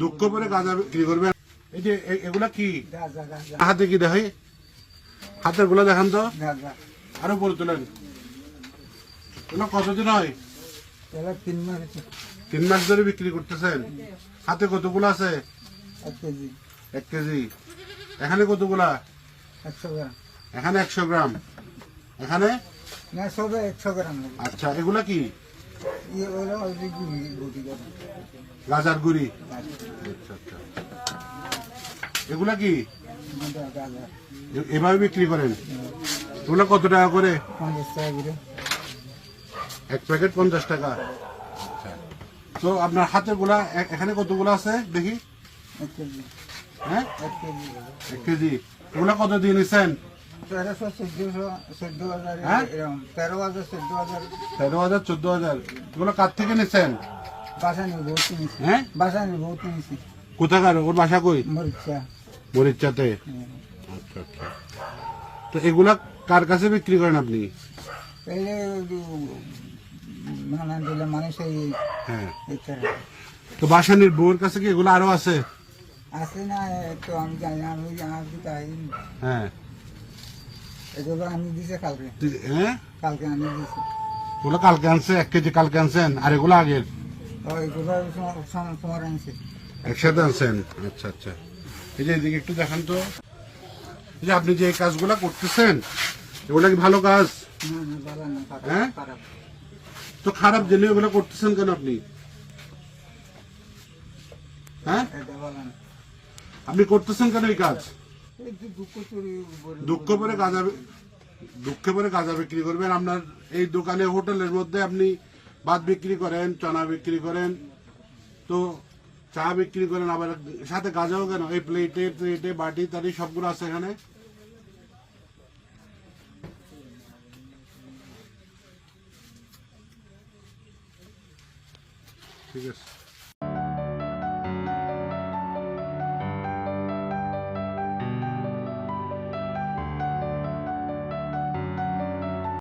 দুঃখ করে গাঁজা বিক্রি করবেন এই যে এগুলা কি? হাতে কি দেখাই? হাতেরগুলা দেখান তো। আরও বলে তোলেন কতদিন হয়? তিন মাস তিন মাস ধরে বিক্রি করতেছেন। হাতে কতগুলো আছে? এক কেজি। এক কেজি। এখানে কতগুলা? একশো গ্রাম। এখানে একশো গ্রাম। এখানে? একশো গ্রাম আচ্ছা এগুলা কি? গাজার গুড়ি? আচ্ছা আচ্ছা। এগুলা কি? এভাবে বিক্রি করেন? এগুলা কত টাকা করে? পঞ্চাশ টাকা করে এক প্যাকেট পঞ্চাশ টাকা। আচ্ছা। তো আপনার হাতে গুলা এখানে কতগুলো আছে? দেখি। হ্যাঁ এক কেজি। এক কেজি। এগুলা কত দিয়ে নিছেন? তেরোশো চোদ্দশো চোদ্দ হাজার হ্যাঁ? তেরো হাজার চোদ্দ হাজার তেরো হাজার চোদ্দ হাজার এগুলো কার থেকে নিছেন? বাসা নিয়ে বহুত কিনেছি হ্যাঁ? বাসা নিয়ে বহুত কিনেছি কোথাকার? ওর বাসা কই? মরিচা। মরিচাতে? আচ্ছা আচ্ছা। তো এগুলা কার কাছে বিক্রি করেন আপনি? এই যে দিলে মানুষ এই হ্যাঁ। তো বাসানির বউয়ের কাছে কি এগুলো আরও আছে? আছে না তো আমি জানি না আমি হ্যাঁ। এগুলো আমি দিছে কালকে। হ্যাঁ? কালকে আমি দিছি। ওগুলো কালকে আনছে এক কেজি কালকে আনছেন আর এগুলো আগের? এগুলো তোমার আনছে। একসাথে আনছেন? আচ্ছা আচ্ছা। এই যে এদিকে একটু দেখান তো। এই যে আপনি যে এই কাজগুলো করতেছেন এগুলো কি ভালো কাজ? হ্যাঁ? তো খারাপ জেনে এগুলো করতেছেন কেন আপনি? হ্যাঁ? আপনি করতেছেন কেন এই কাজ? দুঃখ দুঃখ গাঁজা দুঃখে পরে গাঁজা বিক্রি করবেন আপনার এই দোকানে, হোটেলের মধ্যে আপনি ভাত বিক্রি করেন, চনা বিক্রি করেন, তো চা বিক্রি করেন, আবার সাথে গাঁজাও কেন? এই প্লেটে প্লেটে বাটি তাটি সবগুলো আছে এখানে? ঠিক আছে।